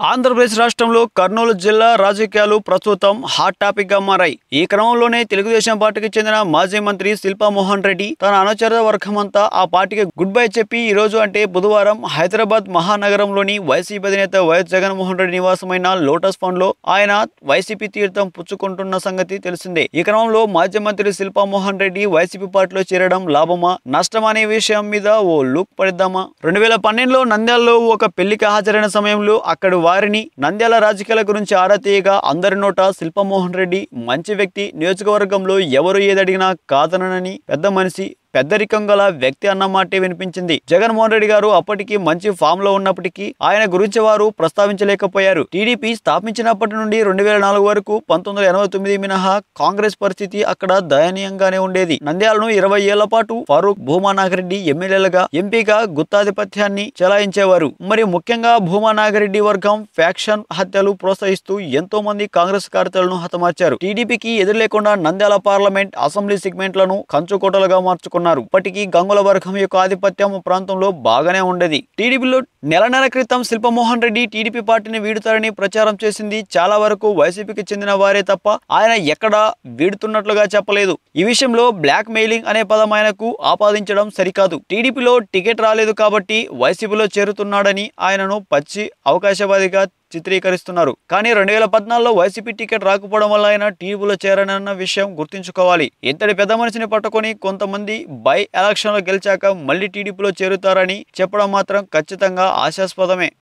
ఆంధ్రప్రదేశ్ రాష్ట్రంలో కర్నూలు జిల్లా రాజకీయాలు ప్రస్తుతం హాట్ టాపిక్గా మారాయి. ఈ క్రమంలోనే తెలుగుదేశం పార్టీకి చెందిన మాజీ మంత్రి శిల్పా మోహన్ రెడ్డి తన అనుచర వర్గమంతా ఆ పార్టీకి గుడ్ బై చెప్పి ఈ రోజు అంటే బుధవారం హైదరాబాద్ మహానగరంలోని వైసీపీ అధినేత వైఎస్ జగన్మోహన్ రెడ్డి నివాసమైన లోటస్ ఫండ్లో ఆయన వైసీపీ తీర్థం పుచ్చుకుంటున్న సంగతి తెలిసిందే. ఈ క్రమంలో మాజీ మంత్రి శిల్పా మోహన్ రెడ్డి వైసీపీ పార్టీలో చేరడం లాభమా నష్టమా అనే విషయం మీద ఓ లుక్ పడిద్దామా? రెండు వేల పన్నెండులో నంద్యాలలో ఒక పెళ్ళికి హాజరైన సమయంలో అక్కడ వారిని నంద్యాల రాజకీయాల గురించి ఆరా తీయగా అందరి నోట శిల్పమోహన్ రెడ్డి మంచి వ్యక్తి నియోజకవర్గంలో ఎవరు ఏదడిగినా కాదనని పెద్ద మనిషి పెద్దరికం గల వ్యక్తి అన్న మాటే వినిపించింది. జగన్మోహన్ రెడ్డి గారు అప్పటికి మంచి ఫామ్లో ఉన్నప్పటికీ ఆయన గురించి వారు ప్రస్తావించలేకపోయారు. టీడీపీ స్థాపించినప్పటి నుండి రెండు వేల నాలుగు వరకు పంతొమ్మిది ఎనభై తొమ్మిది మినహా కాంగ్రెస్ పరిస్థితి అక్కడ దయనీయంగానే ఉండేది. నంద్యాలను ఇరవై ఏళ్ళ పాటు ఫారూక్ భూమా నాగరెడ్డి ఎమ్మెల్యేలుగా ఎంపీగా గుత్తాధిపత్యాన్ని చెలాయించేవారు. మరి ముఖ్యంగా భూమా నాగిరెడ్డి వర్గం ఫ్యాక్షన్ హత్యలు ప్రోత్సహిస్తూ ఎంతో మంది కాంగ్రెస్ కార్యకర్తలను హతమార్చారు. టీడీపీకి ఎదురు లేకుండా నంద్యాల పార్లమెంట్ అసెంబ్లీ సెగ్మెంట్లను కంచుకోటలుగా మార్చుకున్నారు. ఇప్పటికీ గంగుల వర్గం యొక్క ఆధిపత్యం ప్రాంతంలో బాగానే ఉండేది. టీడీపీలో నెల నెల క్రితం శిల్పమోహన్ రెడ్డి టీడీపీ పార్టీని వీడుతారని ప్రచారం చేసింది చాలా వరకు వైసీపీకి చెందిన వారే తప్ప ఆయన ఎక్కడా వీడుతున్నట్లుగా చెప్పలేదు. ఈ విషయంలో బ్లాక్ మెయిలింగ్ అనే పదం ఆయనకు ఆపాదించడం సరికాదు. టీడీపీలో టికెట్ రాలేదు కాబట్టి వైసీపీలో చేరుతున్నాడని ఆయనను పచ్చి అవకాశవాదిగా చిత్రీకరిస్తున్నారు. కానీ రెండు వేల పద్నాలుగులో వైసీపీ టికెట్ రాకపోవడం వల్ల ఆయన టీవీలో చేరనన్న విషయం గుర్తుంచుకోవాలి. ఇంతటి పెద్ద మనిషిని పట్టుకొని కొంతమంది బై ఎలక్షన్లో గెలిచాక మళ్ళీ టీడీపీలో చేరుతారని చెప్పడం మాత్రం ఖచ్చితంగా ఆశాస్పదమే.